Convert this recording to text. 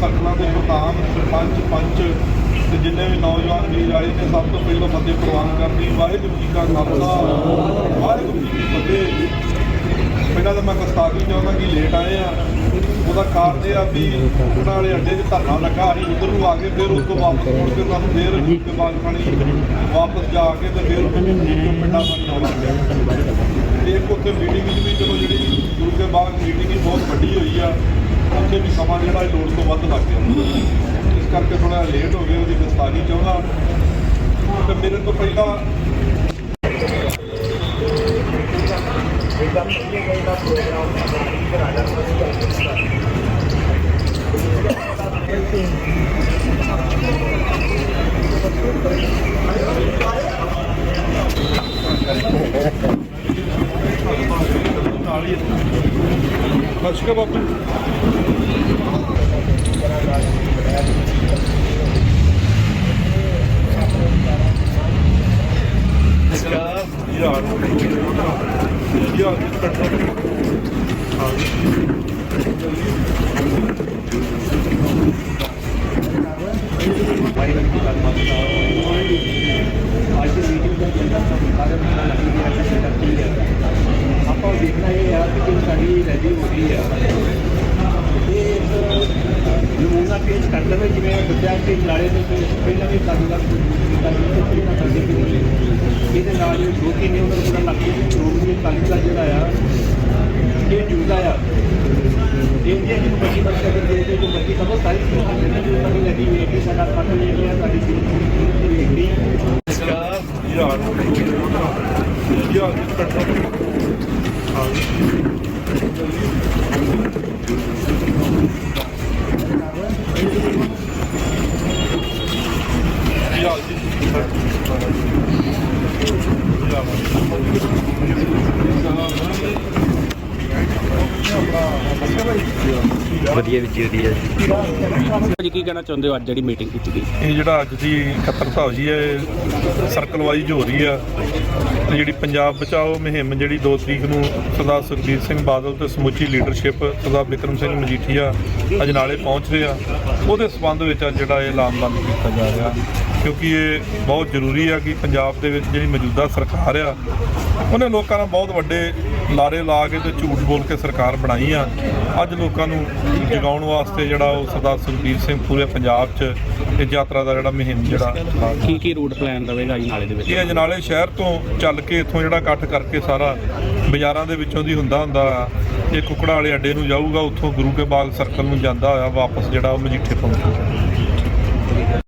ਸਰਕਲਾਂ ਦੇ ਪ੍ਰਧਾਨ, ਸਰਪੰਚ, ਪੰਚ ਤੇ ਜਿੰਨੇ ਵੀ ਨੌਜਵਾਨ ਵੀਰ ਆਏ ਨੇ, ਸਭ ਤੋਂ ਪਹਿਲਾਂ ਫਤਿਹ ਪ੍ਰਵਾਨ ਕਰਨੀ। ਵਾਹਿਗੁਰੂ ਜੀ ਕਾ ਖਾਲਸਾ, ਵਾਹਿਗੁਰੂ ਜੀ ਕੀ ਫਤਿਹ। ਪਹਿਲਾਂ ਤਾਂ ਮੈਂ ਗੁਸਤਾਖੀ ਚਾਹੁੰਦਾ ਕਿ ਲੇਟ ਆਏ ਆ। ਉਹਦਾ ਕਾਰਨ ਇਹ ਆ ਵੀ ਉਹਨਾਂ ਵਾਲੇ ਅੱਡੇ 'ਚ ਧਰਨਾ ਲੱਗਾ ਅਸੀਂ ਉਧਰ ਨੂੰ ਆ ਕੇ ਫਿਰ ਉਸ ਤੋਂ ਵਾਪਸ ਮੁੜ ਕੇ ਸਾਨੂੰ ਫੇਰ ਕੇ ਬਾਗ ਖਾਣੀ ਵਾਪਸ ਜਾ ਕੇ ਤੇ ਫਿਰ ਪਿੰਡਾਂ ਵੱਲ ਆਉਣਾ ਗਿਆ ਤੇ ਇੱਕ ਉੱਥੇ ਮੀਟਿੰਗ ਵਿੱਚ ਵੀ ਚਲੋ ਜਿਹੜੀ ਗੁਰੂ ਕੇ ਬਾਗ ਮੀਟਿੰਗ ਹੀ ਬਹੁਤ ਉੱਥੇ ਵੀ ਸਮਾਂ ਜਿਹੜਾ ਇਹ ਲੋੜ ਤੋਂ ਵੱਧ ਲੱਗ ਗਿਆ। ਇਸ ਕਰਕੇ ਥੋੜਾ ਲੇਟ ਹੋ ਗਿਆ ਉਹਦੀ ਵਿਸਤਾਰੀ ਚਾਹੁੰਦਾ ਤੇ ਮੇਰੇ ਤੋਂ ਪਹਿਲਾਂ ਨਮਸਕਾਰ ਬਾਪੂ ਨਮਸਕਾਰ ਯਾਰ ਯਾਰ ਅੱਜ ਦੀ ਮੀਟਿੰਗ ਦਾ ਜਿਹੜਾ ਸਾਰੇ ਬੰਦਾ ਲੱਗੀ ਗਿਆ ਕਿ ਸਾਡਾ ਕੀ ਹੈ ਆਪਾਂ ਉਹ ਦੇਖਣਾ ਇਹ ਆ ਕਿ ਜਿਹੜੀ ਸਾਡੀ ਰੈਲੀ ਹੋ ਰਹੀ ਆ ਇਹ ਇੱਕ ਨਮੂਨਾ ਪੇਸ਼ ਕਰ ਦੇਵੇ ਜਿਵੇਂ ਬੱਚਿਆਂ ਦੇ ਲਾੜੇ ਦੇ ਵਿੱਚ ਪਹਿਲਾਂ ਵੀ ਕਾਫੀ ਵਾਰ ਕਰਦੇ ਨਾ ਕਰਦੇ ਕਿ ਇਹਦੇ ਨਾਲ ਇਹ ਦੋ ਤਿੰਨ ਉਹਨਾਂ ਨੂੰ ਪਤਾ ਲੱਗ ਗਿਆ ਸ਼੍ਰੋਮਣੀ ਅਕਾਲੀ ਦਲ ਜਿਹੜਾ ਆ ਇਹ ਜੁੜਦਾ ਆ ਇਹ ਜੇ ਜਿਹਨੂੰ ਬੱਚੀ ਬਸ ਦੇ ਦੇ ਜੋ ਸਭ ਸਾਰੀ ਚੀਜ਼ਾਂ ਜੋ ਸਾਡੀ ਲੱਗੀ ਹੋਈ ਹੈ ਸਾਡਾ ਪੱਟ ਲੈ ਲਿਆ ਸਾਡੀ ਜਿਹੜੀ ਵੇਖਦੀ ਯਾਰ ਯਾਰ ਯਾਰ ਜੀ ਵਧੀਆ ਵਿੱਚ ਵਧੀਆ ਜੀ। ਜੀ ਕੀ ਕਹਿਣਾ ਚਾਹੁੰਦੇ ਹੋ ਅੱਜ ਜਿਹੜੀ ਮੀਟਿੰਗ ਕੀਤੀ ਗਈ? ਇਹ ਜਿਹੜਾ ਅੱਜ ਦੀ ਇਕੱਤਰਤਾ ਹੋਈ ਹੈ ਇਹ ਸਰਕਲ ਵਾਈਜ਼ ਹੋ ਰਹੀ ਆ। ਤੇ ਜਿਹੜੀ ਪੰਜਾਬ ਬਚਾਓ ਮੁਹਿੰਮ ਜਿਹੜੀ 2 ਤਰੀਕ ਨੂੰ ਸਰਦਾਰ ਸੁਖਬੀਰ ਸਿੰਘ ਬਾਦਲ ਤੇ ਸਮੁੱਚੀ ਲੀਡਰਸ਼ਿਪ ਸਰਦਾਰ ਬਿਕਰਮ ਸਿੰਘ ਮਜੀਠੀਆ ਅਜਨਾਲੇ ਪਹੁੰਚ ਰਹੇ ਆ। ਉਹਦੇ ਸਬੰਧ ਵਿੱਚ ਅੱਜ ਜਿਹੜਾ ਇਹ ਐਲਾਨਬੰਦ ਕੀਤਾ ਜਾ ਰਿਹਾ। ਕਿਉਂਕਿ ਇਹ ਬਹੁਤ ਜ਼ਰੂਰੀ ਆ ਕਿ ਪੰਜਾਬ ਦੇ ਵਿੱਚ ਜਿਹੜੀ ਮੌਜੂਦਾ ਸਰਕਾਰ ਆ ਉਹਨੇ ਲੋਕਾਂ ਨਾਲ ਬਹੁਤ ਵੱਡੇ ਲਾਰੇ ਲਾ ਕੇ ਤੇ ਝੂਠ ਬੋਲ ਕੇ ਸਰਕਾਰ ਬਣਾਈ ਆ। ਅੱਜ ਲੋਕਾਂ ਨੂੰ ਜਗਾਉਣ ਵਾਸਤੇ ਜਿਹੜਾ ਉਹ ਸਰਦਾਰ ਸੁਖਬੀਰ ਸਿੰਘ ਪੂਰੇ ਪੰਜਾਬ 'ਚ ਇਹ ਯਾਤਰਾ ਦਾ ਜਿਹੜਾ ਮੁਹਿੰਮ ਜਿਹੜਾ ਕੀ ਕੀ ਰੂਟ ਪਲਾਨ ਦਵੇਗਾ ਜੀ ਨਾਲੇ ਦੇ ਵਿੱਚ? ਇਹ ਅਜਨਾਲੇ ਸ਼ਹਿਰ ਤੋਂ ਚੱਲ ਕੇ ਇੱਥੋਂ ਜਿਹੜਾ ਇਕੱਠ ਕਰਕੇ ਸਾਰਾ ਬਾਜ਼ਾਰਾਂ ਦੇ ਵਿੱਚੋਂ ਦੀ ਹੁੰਦਾ ਹੁੰਦਾ ਇਹ ਕੁਕੜਾ ਵਾਲੇ ਅੱਡੇ ਨੂੰ ਜਾਊਗਾ ਉੱਥੋਂ ਗੁਰੂ ਕੇ ਬਾਗ ਸਰਕਲ ਨੂੰ ਜਾਂਦਾ ਹੋਇਆ ਵਾਪਸ ਜਿਹੜਾ ਉਹ ਮਜੀਠੇ ਪਹੁੰਚੂਗਾ